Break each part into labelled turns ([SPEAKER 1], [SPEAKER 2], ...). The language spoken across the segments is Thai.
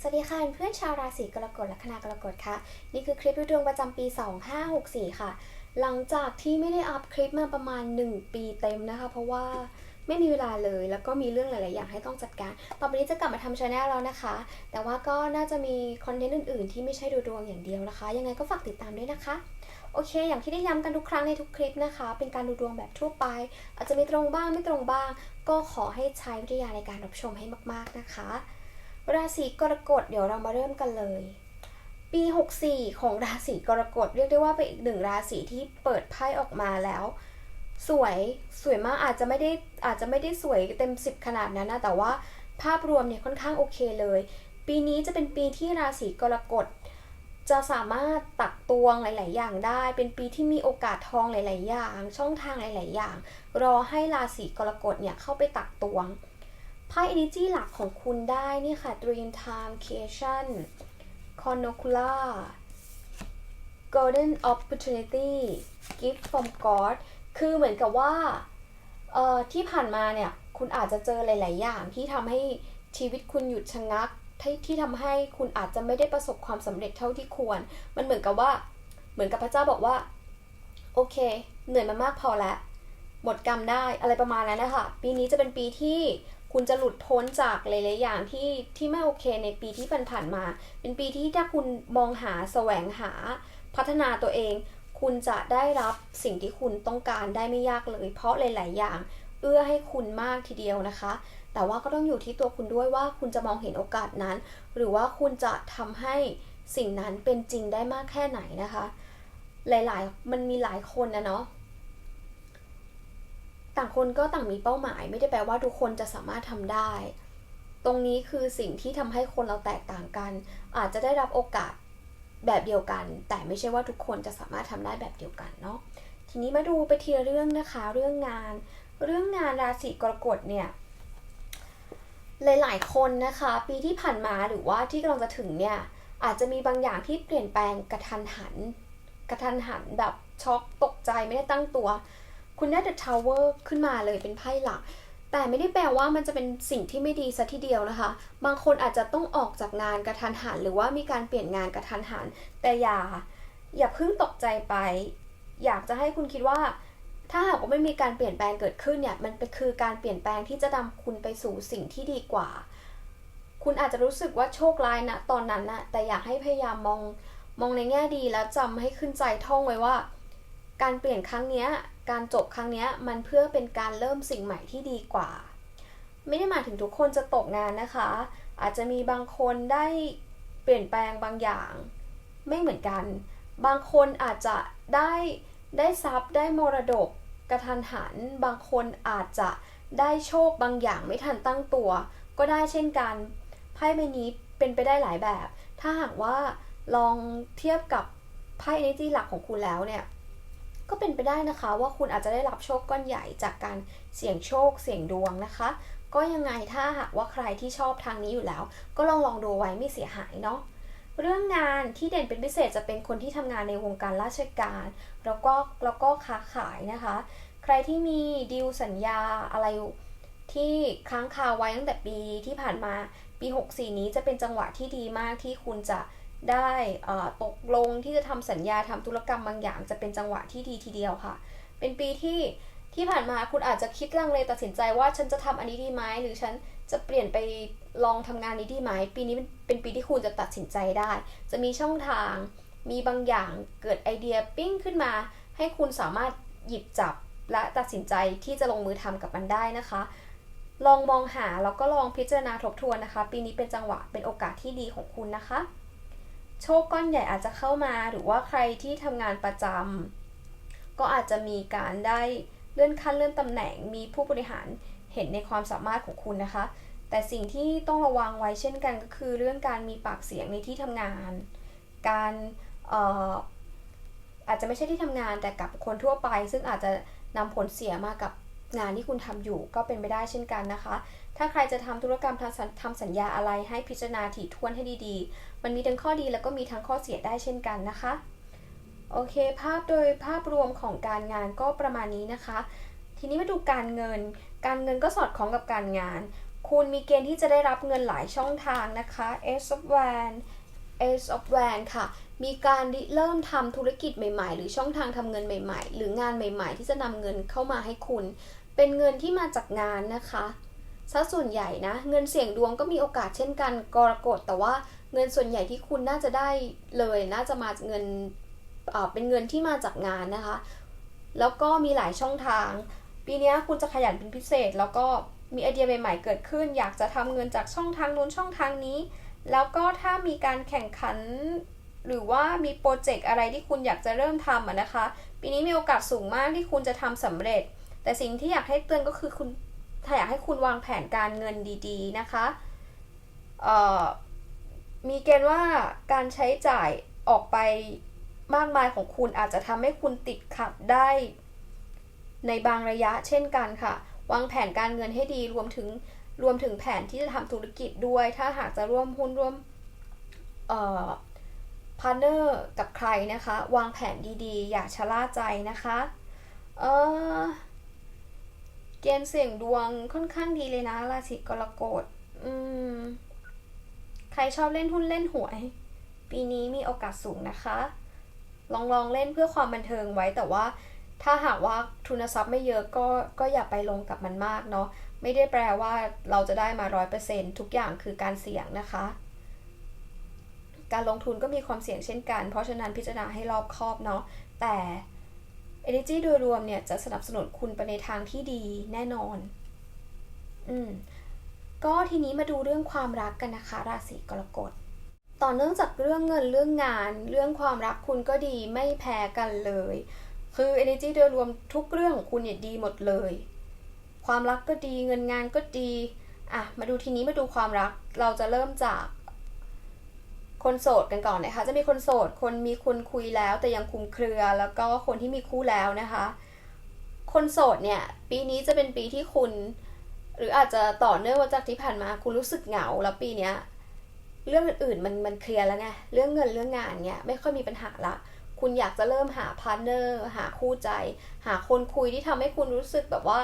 [SPEAKER 1] สวัสดีค่ะเพื่อนชาวราศีกรกฎและคณะกรกฎค่ะ นี่คือคลิปดูดวงประจำปี 2564 ค่ะ หลังจากที่ไม่ได้อัพคลิปมาประมาณ 1 ปีเต็มนะคะ เพราะว่าไม่มีเวลาเลยแล้วก็มีเรื่องหลาย ๆ อย่างให้ต้องจัดการ ต่อไปนี้จะกลับมาทำชาแนลแล้วนะคะ แต่ว่าก็น่าจะมีคอนเทนต์อื่น ๆ ที่ไม่ใช่ดูดวงอย่างเดียวนะคะ ยังไงก็ฝากติดตามด้วยนะคะโอเค อย่างที่ได้ย้ำกันทุกครั้งในทุกคลิปนะคะ เป็นการดูดวงแบบทั่วไป อาจจะไมีตรงบ้างไม่ตรงบ้าง ก็ขอให้ใช้วิทยาในการรับชมให้มาก ๆ นะคะ ราศีกรกฎเดี๋ยวเรามาเริ่มกันเลย ปี 64 ของราศีกรกฎเรียกได้ว่าเป็นอีกหนึ่งราศีที่เปิดไพ่ออกมาแล้ว สวยสวยมากอาจจะไม่ได้อาจจะไม่ได้สวยเต็ม 10 ขนาดนั้นนะแต่ว่าภาพรวมเนี่ยค่อนข้างโอเคเลย ปีนี้จะเป็นปีที่ราศีกรกฎจะสามารถตักตวงหลาย ๆ อย่างได้ เป็นปีที่มีโอกาสทองหลาย ๆ อย่าง ช่องทางหลาย ๆ อย่าง รอให้ราศีกรกฎเนี่ยเข้าไปตักตวง ไพ่ energy หลักของคุณได้นี่ค่ะ dream time creation cornucula golden opportunity gift from god คือเหมือนกับว่าเอ่อที่ผ่านมาเนี่ย คุณอาจจะเจอหลาย ๆ อย่างที่ทำให้ชีวิตคุณหยุดชะงักที่ที่ทำให้คุณอาจจะไม่ได้ประสบความสำเร็จเท่าที่ควร มันเหมือนกับว่า เหมือนกับพระเจ้าบอกว่า โอเค เหนื่อยมามากพอแล้ว หมดกรรมได้อะไรประมาณนั้นนะคะ ปีนี้จะเป็นปีที่ คุณจะหลุดพ้นจากหลายๆอย่างที่ที่ไม่โอเคในปีที่ผ่านๆมา เป็นปีที่ถ้าคุณมองหาแสวงหาพัฒนาตัวเอง คุณจะได้รับสิ่งที่คุณต้องการได้ไม่ยากเลย เพราะหลาย ๆ อย่าง เอื้อให้คุณมากทีเดียวนะคะ แต่ว่าก็ต้องอยู่ที่ตัวคุณด้วยว่าคุณจะมองเห็นโอกาสนั้น หรือว่าคุณจะทำให้สิ่งนั้นเป็นจริงได้มากแค่ไหนนะคะ หลาย ๆ มันมีหลายคนนะเนาะ ต่างคนก็ต่างมีเป้าหมาย ไม่ได้แปลว่าทุกคนจะสามารถทำได้ ตรงนี้คือสิ่งที่ทำให้คนเราแตกต่างกัน อาจจะได้รับโอกาสแบบเดียวกัน แต่ไม่ใช่ว่าทุกคนจะสามารถทำได้แบบเดียวกันเนาะทีนี้มาดูไปทีละเรื่องนะคะ เรื่องงาน เรื่องงานราศีกรกฎเนี่ยหลายๆ คนนะคะ ปีที่ผ่านมาหรือว่าที่กำลังจะถึงเนี่ยอาจจะมีบางอย่างที่เปลี่ยนแปลงกระทันหัน กระทันหันแบบช็อกตกใจไม่ได้ตั้งตัว คุณได้ The Tower ขึ้นมาเลยเป็นไพ่หลัก แต่ไม่ได้แปลว่ามันจะเป็นสิ่งที่ไม่ดีซะทีเดียวนะคะ บางคนอาจจะต้องออกจากงานกระทันหัน หรือว่ามีการเปลี่ยนงานกระทันหัน แต่อย่า อย่าเพิ่งตกใจไป อยากจะให้คุณคิดว่า ถ้าหากว่าไม่มีการเปลี่ยนแปลงเกิดขึ้นเนี่ย มันเป็นคือการเปลี่ยนแปลงที่จะนำคุณไปสู่สิ่งที่ดีกว่า คุณอาจจะรู้สึกว่าโชคร้ายนะตอนนั้นนะแต่อยากให้พยายามมองมองในแง่ดีแล้วจำให้ขึ้นใจท่องไว้ว่า การเปลี่ยนครั้งเนี้ย การจบครั้งนี้มันเพื่อเป็นการเริ่มสิ่งใหม่ที่ดีกว่า ไม่ได้หมายถึงทุกคนจะตกงานนะคะ อาจจะมีบางคนได้เปลี่ยนแปลงบางอย่าง ไม่เหมือนกัน บางคนอาจจะได้ได้ทรัพย์ได้มรดกกระทันหัน บางคนอาจจะได้โชคบางอย่างไม่ทันตั้งตัว ก็ได้เช่นกันไพ่ใบนี้เป็นไปได้หลายแบบ ถ้าหากว่าลองเทียบกับไพ่ energy หลักของคุณแล้วเนี่ย ก็เป็นไปได้นะคะว่าคุณอาจจะได้รับโชคก้อนใหญ่จากการเสี่ยงโชค เสี่ยงดวงนะคะ ก็ยังไงถ้าหากว่าใครที่ชอบทางนี้อยู่แล้ว ก็ลองลองดูไว้ไม่เสียหายเนาะเรื่องงานที่เด่นเป็นพิเศษจะเป็นคนที่ทำงานในวงการราชการ แล้วก็แล้วก็ค้าขายนะคะ ใครที่มีดีลสัญญาอะไรที่ค้างคาไว้ตั้งแต่ปีที่ผ่านมาปี 64 นี้จะเป็นจังหวะที่ดีมากที่คุณจะ ได้ตกลงที่จะทำสัญญาทำธุรกรรมบางอย่างจะเป็นจังหวะที่ดีทีเดียวค่ะ เป็นปีที่ที่ผ่านมาคุณอาจจะคิดลังเลตัดสินใจว่าฉันจะทำอันนี้ดีไหมหรือฉันจะเปลี่ยนไปลองทำงานนี้ดีไหมปีนี้เป็นเป็นปีที่คุณจะตัดสินใจได้ จะมีช่องทาง มีบางอย่างเกิดไอเดียปิ้งขึ้นมา ให้คุณสามารถหยิบจับและตัดสินใจที่จะลงมือทำกับมันได้นะคะ ลองมองหาแล้วก็ลองพิจารณาทบทวนนะคะ ปีนี้เป็นจังหวะเป็นโอกาสที่ดีของคุณนะคะ โชคก้อนใหญ่อาจจะเข้ามาหรือว่าใครที่ทำงานประจำก็อาจจะมีการได้เลื่อนขั้นเลื่อนตำแหน่ง มีผู้บริหารเห็นในความสามารถของคุณนะคะ แต่สิ่งที่ต้องระวังไว้เช่นกันก็คือเรื่องการมีปากเสียงในที่ทำงาน การอออาจจะไม่ใช่ที่ทำงานแต่กับคนทั่วไป ซึ่งอาจจะนำผลเสียมากับงานที่คุณทำอยู่ก็เป็นไปได้เช่นกันนะคะ ถ้าใครจะทำธุรกรรมทำสัญทำสัญญาอะไรให้พิจารณาถี่ถ้วนให้ดีๆ มันมีทั้งข้อดีแล้วก็มีทั้งข้อเสียได้เช่นกันนะคะ โอเค ภาพโดยภาพรวมของการงานก็ประมาณนี้นะคะ ทีนี้มาดูการเงิน การเงินก็สอดคล้องกับการงาน คุณมีเกณฑ์ที่จะได้รับเงินหลายช่องทางนะคะ Ace of Wan Ace of Wan ค่ะ มีการเริ่มทำธุรกิจใหม่ๆ หรือช่องทางทำเงินใหม่ ๆ หรืองานใหม่ ๆ ที่จะนำเงินเข้ามาให้คุณ เป็นเงินที่มาจากงานนะคะ ซะส่วนใหญ่นะ เงินเสี่ยงดวงก็มีโอกาสเช่นกันกรกฎแต่ว่าเงินส่วนใหญ่ที่คุณน่าจะได้เลยน่าจะมาจากเงินเเป็นเงินที่มาจากงานนะคะ แล้วก็มีหลายช่องทาง ปีนี้คุณจะขยันเป็นพิเศษ แล้วก็มีไอเดียใหม่ ๆ เกิดขึ้น อยากจะทำเงินจากช่องทางนู้นช่องทางนี้ แล้วก็ถ้ามีการแข่งขัน หรือว่ามีโปรเจกต์อะไรที่คุณอยากจะเริ่มทำะนะคะ ปีนี้มีโอกาสสูงมากที่คุณจะทำสำเร็จ แต่สิ่งที่อยากให้เตือนก็คือคุณ ถ้าอยากให้คุณวางแผนการเงินดีๆนะคะเอ่อมีเกณฑ์ว่าการใช้จ่ายออกไปมากมายของคุณอาจจะทำให้คุณติดขัดได้ในบางระยะเช่นกันค่ะ วางแผนการเงินให้ดีรวมถึงรวมถึงแผนที่จะทำธุรกิจด้วย ถ้าหากจะร่วมหุ้นร่วมพาร์เนอร์กับใครนะคะ วางแผนดีๆ อย่าชะล่าใจนะคะ เออ เกณฑ์เสี่ยงดวงค่อนข้างดีเลยนะ ราศีกรกฎอืม ใครชอบเล่นหุ้นเล่นหวย ปีนี้มีโอกาสสูงนะคะ ลองลองเล่นเพื่อความบันเทิงไว้แต่ว่า ถ้าหากว่าทุนทรัพย์ไม่เยอะก็ก็อย่าไปลงกับมันมากเนาะไม่ได้แปลว่าเราจะได้มาร้อยเปอร์เซ็นทุกอย่างคือการเสี่ยงนะคะ การลงทุนก็มีความเสี่ยงเช่นกัน เพราะฉะนั้นพิจารณาให้รอบคอบเนาะแต่ energy โดยรวมเนี่ยจะสนับสนุนคุณไปในทางที่ดีแน่นอน อืมก็ทีนี้มาดูเรื่องความรักกันนะคะ ราศีกรกฎต่อเนื่องจากเรื่องเงินเรื่องงาน เรื่องความรักคุณก็ดีไม่แพ้กันเลย คือ energy โดยรวมทุกเรื่องของคุณเนี่ยดีหมดเลย ความรักก็ดีเงินงานก็ดี อะ มาดูทีนี้มาดูความรักเราจะเริ่มจาก คนโสดกันก่อนนะคะ จะมีคนโสด คนมีคนคุยแล้วแต่ยังคุมเครือ แล้วก็คนที่มีคู่แล้วนะคะ คนโสดเนี่ย ปีนี้จะเป็นปีที่คุณ หรืออาจจะต่อเนื่องมาจากที่ผ่านมา คุณรู้สึกเหงา แล้วปีเนี้ยเรื่องอื่นๆมันมันเคลียร์แล้วไง เรื่องเงินเรื่องงานเนี่ยไม่ค่อยมีปัญหาละ คุณอยากจะเริ่มหาพาร์ทเนอร์ หาคู่ใจ หาคนคุยที่ทำให้คุณรู้สึกแบบว่า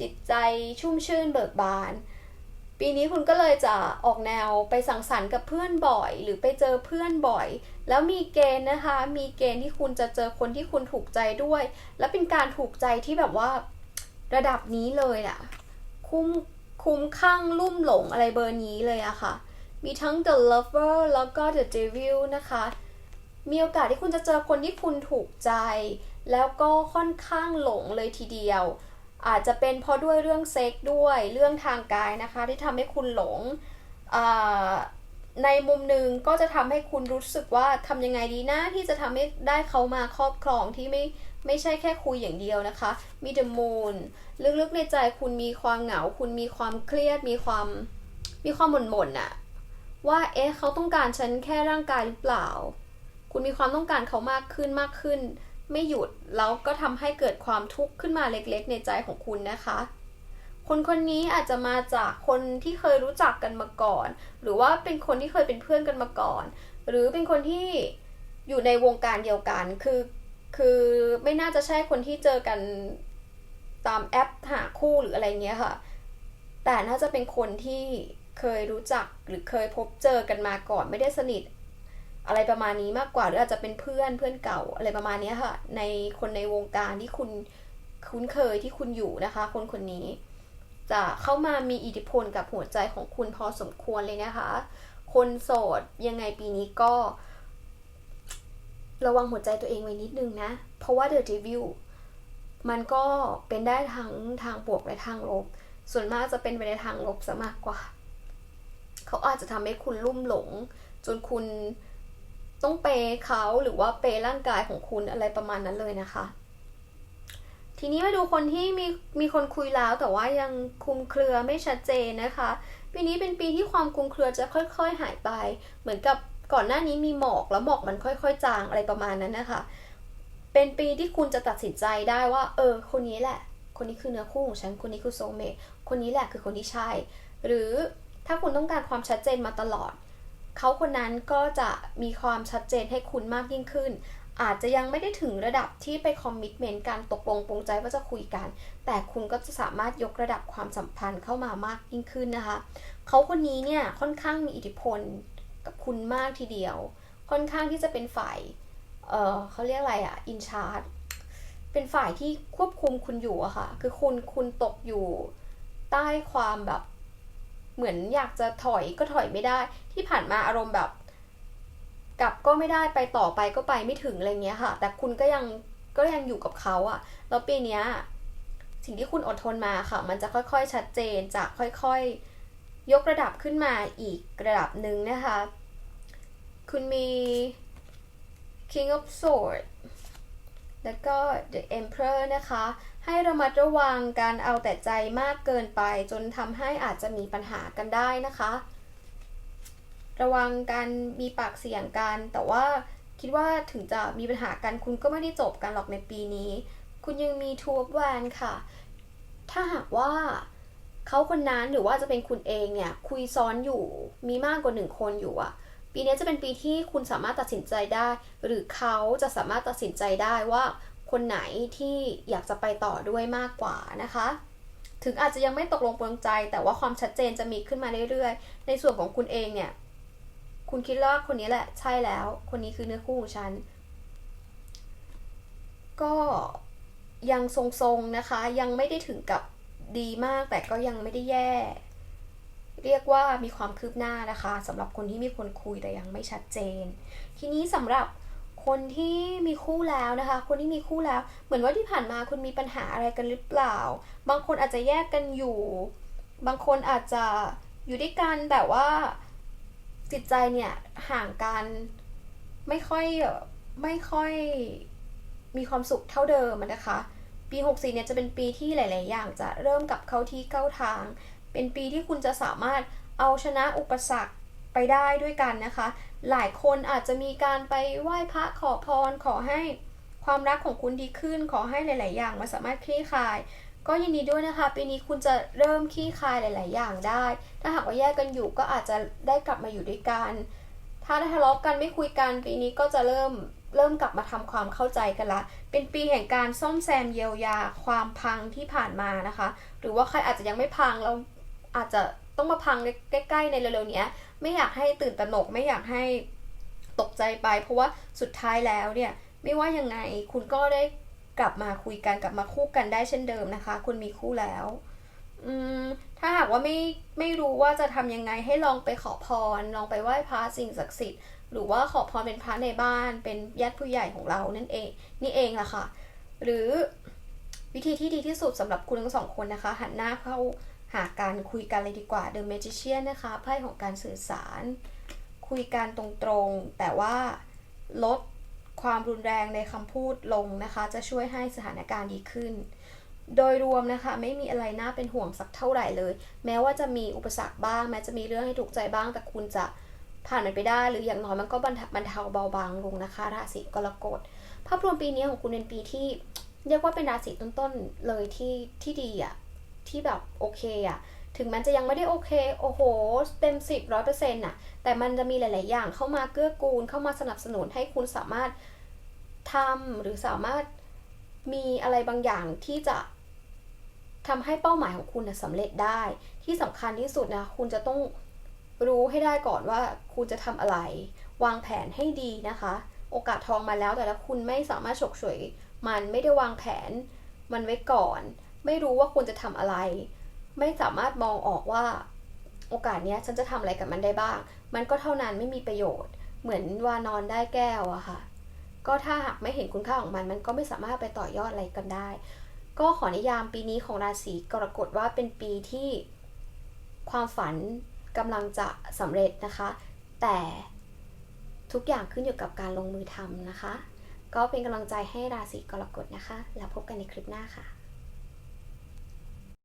[SPEAKER 1] จิตใจชุ่มชื่นเบิกบาน ปีนี้คุณก็เลยจะออกแนวไปสังสรรค์กับเพื่อนบ่อย หรือไปเจอเพื่อนบ่อย แล้วมีเกณฑ์นะคะ มีเกณฑ์ที่คุณจะเจอคนที่คุณถูกใจด้วย และเป็นการถูกใจที่แบบว่าระดับนี้เลยอะคุ้มคุ้มข้างลุ่มหลงอะไรเบอร์นี้เลยอะค่ะ มีทั้ง The Lover แล้วก็ The Devil นะคะ มีโอกาสที่คุณจะเจอคนที่คุณถูกใจ แล้วก็ค่อนข้างหลงเลยทีเดียว อาจจะเป็นเพราะด้วยเรื่องเซ็กด้วยเรื่องทางกายนะคะ ที่ทำให้คุณหลงในมุมหนึ่งก็จะทำให้คุณรู้สึกว่าทำยังไงดีนะที่จะทำให้ได้เขามาครอบครองที่ไม่ไม่ใช่แค่คุยอย่างเดียวนะคะ มี The Moon ลึกๆในใจคุณมีความเหงา คุณมีความเครียด มีความมีความหม่นๆน่ะว่าเอ๊ะเขาต้องการฉันแค่ร่างกายหรือเปล่า คุณมีความต้องการเขามากขึ้นมากขึ้น ไม่หยุดแล้วก็ทำให้เกิดความทุกข์ขึ้นมาเล็กๆ ในใจของคุณนะคะ คนคนนี้อาจจะมาจากคนที่เคยรู้จักกันมาก่อน หรือว่าเป็นคนที่เคยเป็นเพื่อนกันมาก่อน หรือเป็นคนที่อยู่ในวงการเดียวกันคือคือไม่น่าจะใช่คนที่เจอกันตามแอปหาคู่หรืออะไรเงี้ยค่ะ แต่น่าจะเป็นคนที่เคยรู้จักหรือเคยพบเจอกันมาก่อนไม่ได้สนิท อะไรประมาณนี้มากกว่าหรืออาจจะเป็นเพื่อนเพื่อนเก่าอะไรประมาณนี้ค่ะ ในคนในวงการที่คุณคุ้นเคยที่คุณอยู่นะคะ คนคนนี้ จะเข้ามามีอิทธิพลกับหัวใจของคุณพอสมควรเลยนะคะ คนโสดยังไงปีนี้ก็ ระวังหัวใจตัวเองไว้นิดนึงนะ เพราะว่า The Devil มันก็เป็นได้ทั้งทางบวกและทางลบ ส่วนมากจะเป็นไปในทางลบซะมากกว่า เขาอาจจะทำให้คุณลุ่มหลง จนคุณ ต้องเปย์เขาหรือว่าเปย์ร่างกายของคุณอะไรประมาณนั้นเลยนะคะ ทีนี้มาดูคนที่มีมีคนคุยแล้วแต่ว่ายังคุมเครือไม่ชัดเจนนะคะ ปีนี้เป็นปีที่ความคุมเครือจะค่อย ๆ หายไป เหมือนกับก่อนหน้านี้มีหมอกแล้วหมอกมันค่อย ๆ จางอะไรประมาณนั้นนะคะ เป็นปีที่คุณจะตัดสินใจได้ว่า เออ คนนี้แหละ คนนี้คือเนื้อคู่ของฉัน คนนี้คือโซเมคนนี้แหละคือคนที่ใช่ หรือถ้าคุณต้องการความชัดเจนมาตลอด เขาคนนั้นก็จะมีความชัดเจนให้คุณมากยิ่งขึ้น อาจจะยังไม่ได้ถึงระดับที่ไปคอมมิชเมนต์การตกลงปรงใจว่าจะคุยกัน แต่คุณก็จะสามารถยกระดับความสัมพันธ์เข้ามามากยิ่งขึ้นนะคะ เขาคนนี้เนี่ยค่อนข้างมีอิทธิพลกับคุณมากทีเดียว ค่อนข้างที่จะเป็นฝ่าย เออเขาเรียกอะไรอะอินชาร์ดเป็นฝ่ายที่ควบคุมคุณอยู่อะค่ะ คือคุณคุณตกอยู่ใต้ความแบบ เหมือนอยากจะถอยก็ถอยไม่ได้ ที่ผ่านมาอารมณ์แบบกลับก็ไม่ได้ไปต่อไปก็ไปไม่ถึงอะไรเงี้ยค่ะ แต่คุณก็ยังก็ยังอยู่กับเขาอะแล้วปีนี้สิ่งที่คุณอดทนมาค่ะ มันจะค่อยๆ ชัดเจนจะค่อยๆ ยกระดับขึ้นมาอีกระดับหนึ่งนะคะ คุณมี King of Swords แล้วก็ The Emperor นะคะ ให้ระมัดระวังการเอาแต่ใจมากเกินไป จนทำให้อาจจะมีปัญหากันได้นะคะ ระวังการมีปากเสียงกัน แต่ว่าคิดว่าถึงจะมีปัญหากันคุณก็ไม่ได้จบกันหรอกในปีนี้ คุณยังมีทูบแวนค่ะ ถ้าหากว่าเขาคนนั้นหรือว่าจะเป็นคุณเองเนี่ย คุยซ้อนอยู่มีมากกว่าหนึ่งคนอยู่อะปีนี้จะเป็นปีที่คุณสามารถตัดสินใจได้ หรือเขาจะสามารถตัดสินใจได้ว่า คนไหนที่อยากจะไปต่อด้วยมากกว่านะคะ ถึงอาจจะยังไม่ตกลงปลงใจ แต่ว่าความชัดเจนจะมีขึ้นมาเรื่อยๆ ในส่วนของคุณเองเนี่ย คุณคิดว่าคนนี้แหละใช่แล้ว คนนี้คือเนื้อคู่ของฉัน ก็ยังทรงๆนะคะ ยังไม่ได้ถึงกับดีมาก แต่ก็ยังไม่ได้แย่ เรียกว่ามีความคืบหน้านะคะสำหรับคนที่มีคนคุยแต่ยังไม่ชัดเจน ทีนี้สำหรับ คนที่มีคู่แล้วนะคะ คนที่มีคู่แล้ว เหมือนว่าที่ผ่านมาคุณมีปัญหาอะไรกันหรือเปล่า บางคนอาจจะแยกกันอยู่ บางคนอาจจะอยู่ด้วยกันแต่ว่าจิตใจเนี่ยห่างกันไม่ค่อยไม่ค่อยมีความสุขเท่าเดิมนะคะ ปี 64เนี่ยจะเป็นปีที่หลาย ๆ อย่างจะเริ่มกับเข้าที่เข้าทาง เป็นปีที่คุณจะสามารถเอาชนะอุปสรรคไปได้ด้วยกันนะคะ หลายคนอาจจะมีการไปไหว้พระขอพรขอให้ความรักของคุณดีขึ้น ขอให้หลาย ๆ อย่างมาสามารถคลี่คลาย ก็ยินดีด้วยนะคะ ปีนี้คุณจะเริ่มคลี่คลายหลาย ๆ อย่างได้ ถ้าหากว่าแยกกันอยู่ก็อาจจะได้กลับมาอยู่ด้วยกัน ถ้าได้ทะเลาะกันไม่คุยกันปีนี้ก็จะเริ่มเริ่มกลับมาทำความเข้าใจกันละ เป็นปีแห่งการซ่อมแซมเยียวยาความพังที่ผ่านมานะคะ หรือว่าใครอาจจะยังไม่พังแล้วอาจจะ ต้องมาพังใกล้ ๆ ในเร็วๆนี้ไม่อยากให้ตื่นตระหนกไม่อยากให้ตกใจไป เพราะว่าสุดท้ายแล้วเนี่ยไม่ว่ายังไงคุณก็ได้กลับมาคุยกันกลับมาคู่กันได้เช่นเดิมนะคะ คุณมีคู่แล้วอืมถ้าหากว่าไม่ไม่รู้ว่าจะทำยังไงให้ลองไปขอพร ลองไปไหว้พระสิ่งศักดิ์สิทธิ์หรือว่าขอพรเป็นพระในบ้านเป็นญาติผู้ใหญ่ของเรานั่นเอง นี่เองล่ะค่ะ หรือวิธีที่ดีที่สุดสำหรับคุณทั้งสองคนนะคะ หันหน้าเข้า หาการคุยกันเลยดีกว่า The Magician นะคะไพ่ของการสื่อสาร คุยกันตรงๆ แต่ว่าลดความรุนแรงในคำพูดลงนะคะ จะช่วยให้สถานการณ์ดีขึ้น โดยรวมนะคะ ไม่มีอะไรน่าเป็นห่วงสักเท่าไหร่เลย แม้ว่าจะมีอุปสรรคบ้าง แม้จะมีเรื่องให้ถูกใจบ้าง แต่คุณจะผ่านมันไปได้ หรืออย่างน้อยมันก็บรรเทาเบาบางลงนะคะราศีกรกฎภาพรวมปีนี้ของคุณเป็นปีที่ เรียกว่าเป็นราศีต้นๆเลยที่ที่ดีอะ ที่แบบโอเคอะถึงมันจะยังไม่ได้โอเค โอ้โห เต็มสิบร้อยเปอร์เซ็นต์น่ะแต่มันจะมีหลาย ๆ อย่างเข้ามาเกื้อกูล เข้ามาสนับสนุนให้คุณสามารถทำหรือสามารถมีอะไรบางอย่างที่จะทำให้เป้าหมายของคุณสำเร็จได้ ที่สำคัญที่สุดนะ คุณจะต้องรู้ให้ได้ก่อนว่าคุณจะทำอะไร วางแผนให้ดีนะคะ โอกาสทองมาแล้วแต่ละคุณไม่สามารถฉกฉวยมันไม่ได้วางแผนมันไว้ก่อน ไม่รู้ว่าคุณจะทำอะไร ไม่สามารถมองออกว่า โอกาสเนี้ยฉันจะทำอะไรกับมันได้บ้าง มันก็เท่านั้นไม่มีประโยชน์ เหมือนวานอนได้แก้วอะค่ะ ก็ถ้าหากไม่เห็นคุณค่าของมัน มันก็ไม่สามารถไปต่อยอดอะไรกันได้ ก็ขอนิยามปีนี้ของราศีกรกฎว่าเป็นปีที่ความฝันกำลังจะสำเร็จนะคะ แต่ทุกอย่างขึ้นอยู่กับการลงมือทำนะคะ ก็เป็นกำลังใจให้ราศีกรกฎนะคะ แล้วพบกันในคลิปหน้าค่ะ